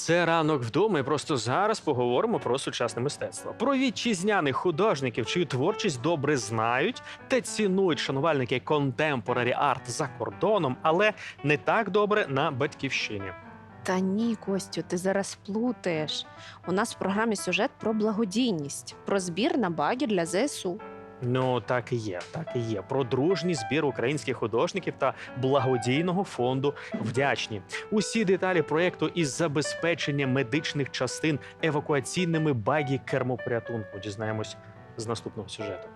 Це ранок вдома. І просто зараз поговоримо про сучасне мистецтво. Про вітчизняних художників, чию творчість добре знають та цінують шанувальники контемпорарі арт за кордоном, але не так добре на батьківщині. Та ні, Костю, ти зараз плутаєш. У нас в програмі сюжет про благодійність, про збір на баги для ЗСУ. Ну так і є, так і є. Про дружній збір українських художників та благодійного фонду вдячні. Усі деталі проєкту із забезпечення медичних частин евакуаційними багі кермопорятунку дізнаємось з наступного сюжету.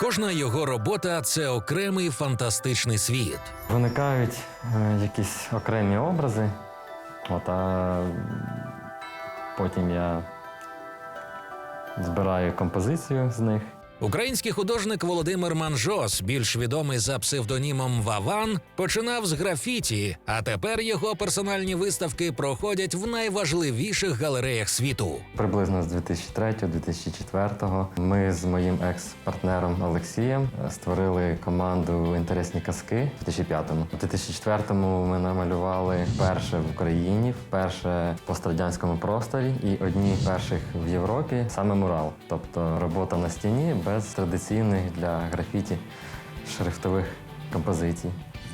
Кожна його робота це окремий фантастичний світ. Виникають е, якісь окремі образи, от, а потім я збираю композицію з них. Український художник Володимир Манжос, більш відомий за псевдонімом Ваван, починав з графіті, а тепер його персональні виставки проходять в найважливіших галереях світу. Приблизно з 2003-2004 ми з моїм екс-партнером Олексієм е, створили команду Інтересні казки в 2005-му. У 2004-му ми намалювали вперше в Україні, вперше в пострадянському просторі і одні перших в Європі саме мурал, тобто робота на стіні без традиційних для графіті шрифтових композицій.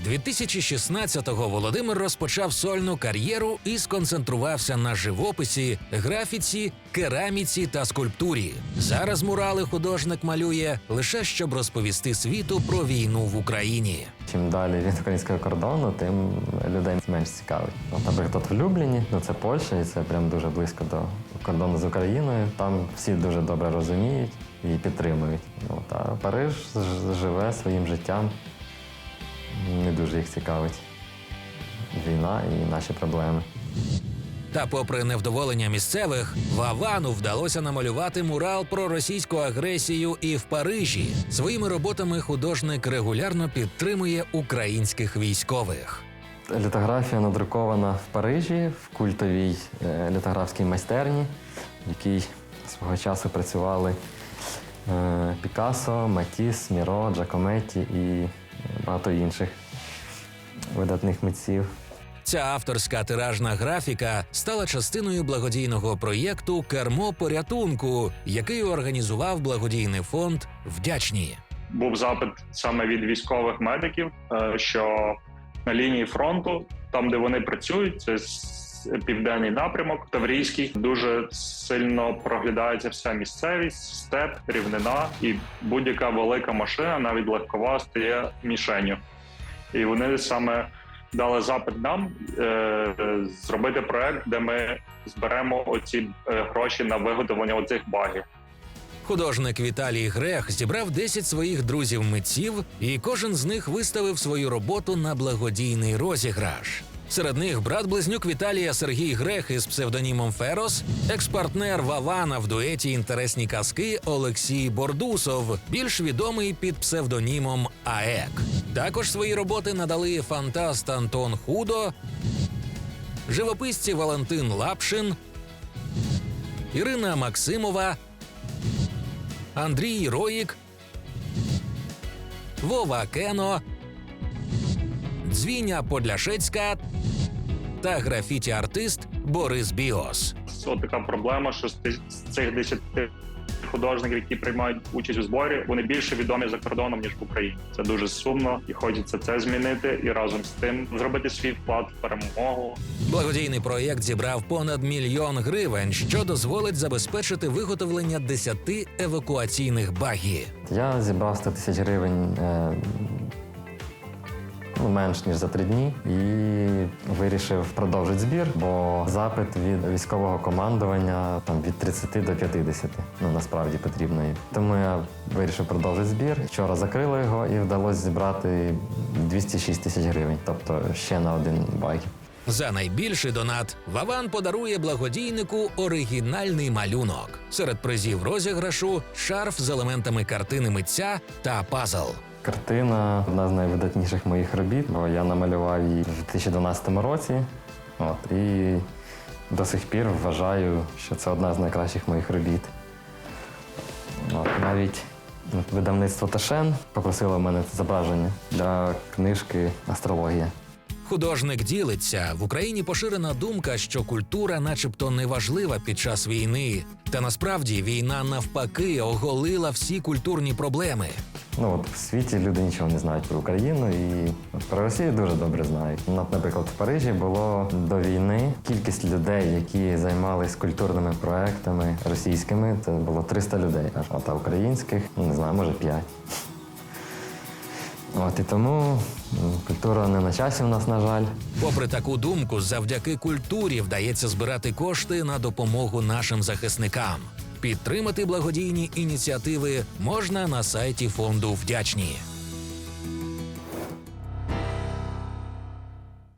2016-го Володимир розпочав сольну кар'єру і сконцентрувався на живописі, графіці, кераміці та скульптурі. Зараз мурали художник малює лише щоб розповісти світу про війну в Україні. Чим далі від українського кордону, тим людей менш цікавить. От, наприклад, в Любліні, ну це Польща, і це прям дуже близько до кордону з Україною. Там всі дуже добре розуміють і підтримують. От, а Париж живе своїм життям. Не дуже їх цікавить війна і наші проблеми. Та, попри невдоволення місцевих, Вавану вдалося намалювати мурал про російську агресію і в Парижі. Своїми роботами художник регулярно підтримує українських військових. Літографія надрукована в Парижі в культовій е, літографській майстерні, в якій свого часу працювали е, Пікассо, Матіс, Міро, Джакометті і багато інших видатних митців. Ця авторська тиражна графіка стала частиною благодійного проєкту Кермо порятунку, який організував благодійний фонд Вдячні. був запит саме від військових медиків, е, що на лінії фронту, там де вони працюють, це південний напрямок, Таврійський, дуже сильно проглядається вся місцевість, степ, рівнина, і будь-яка велика машина, навіть легкова, стає мішенню. І вони саме дали запит нам е, зробити проект, де ми зберемо оці е, гроші на виготовлення оцих багів. Художник Віталій Грех зібрав 10 своїх друзів-митців, і кожен з них виставив свою роботу на благодійний розіграш. Серед них брат-близнюк Віталія Сергій Грех із псевдонімом Ферос, екс-партнер Вавана в дуеті інтересні казки Олексій Бордусов, більш відомий під псевдонімом АЕК. Також свої роботи надали фантаст Антон Худо, живописці Валентин Лапшин, Ірина Максимова, Андрій Роїк, Вова Кено, Дзвіня Подляшецька та графіті-артист Борис Біос. От така проблема, що з цих 10 художників, які приймають участь у зборі, вони більше відомі за кордоном ніж в Україні. Це дуже сумно, і хочеться це змінити і разом з тим зробити свій вклад в перемогу. Благодійний проєкт зібрав понад мільйон гривень, що дозволить забезпечити виготовлення 10 евакуаційних багі. Я зібрав 100 тисяч гривень е, ну, менш ніж за три дні і вирішив продовжити збір, бо запит від військового командування там від 30 до 50. Ну насправді потрібно. Тому я вирішив продовжити збір. Вчора закрили його і вдалося зібрати 206 тисяч гривень, тобто ще на один байк. За найбільший донат Ваван подарує благодійнику оригінальний малюнок. Серед призів розіграшу шарф з елементами картини митця та пазл. Картина одна з найвидатніших моїх робіт, бо я намалював її в 2012 році. От, і до сих пір вважаю, що це одна з найкращих моїх робіт. От, навіть видавництво Ташен попросило мене це зображення для книжки Астрологія. Художник ділиться в Україні поширена думка, що культура, начебто, не важлива під час війни. Та насправді війна навпаки оголила всі культурні проблеми. Ну от в світі люди нічого не знають про Україну і про Росію дуже добре знають. Ну, наприклад, в Парижі було до війни кількість людей, які займалися культурними проектами російськими, це було 300 людей. аж. А українських, ну не знаю, може 5. От і тому культура не на часі в нас, на жаль. Попри таку думку, завдяки культурі вдається збирати кошти на допомогу нашим захисникам. Підтримати благодійні ініціативи можна на сайті фонду Вдячні.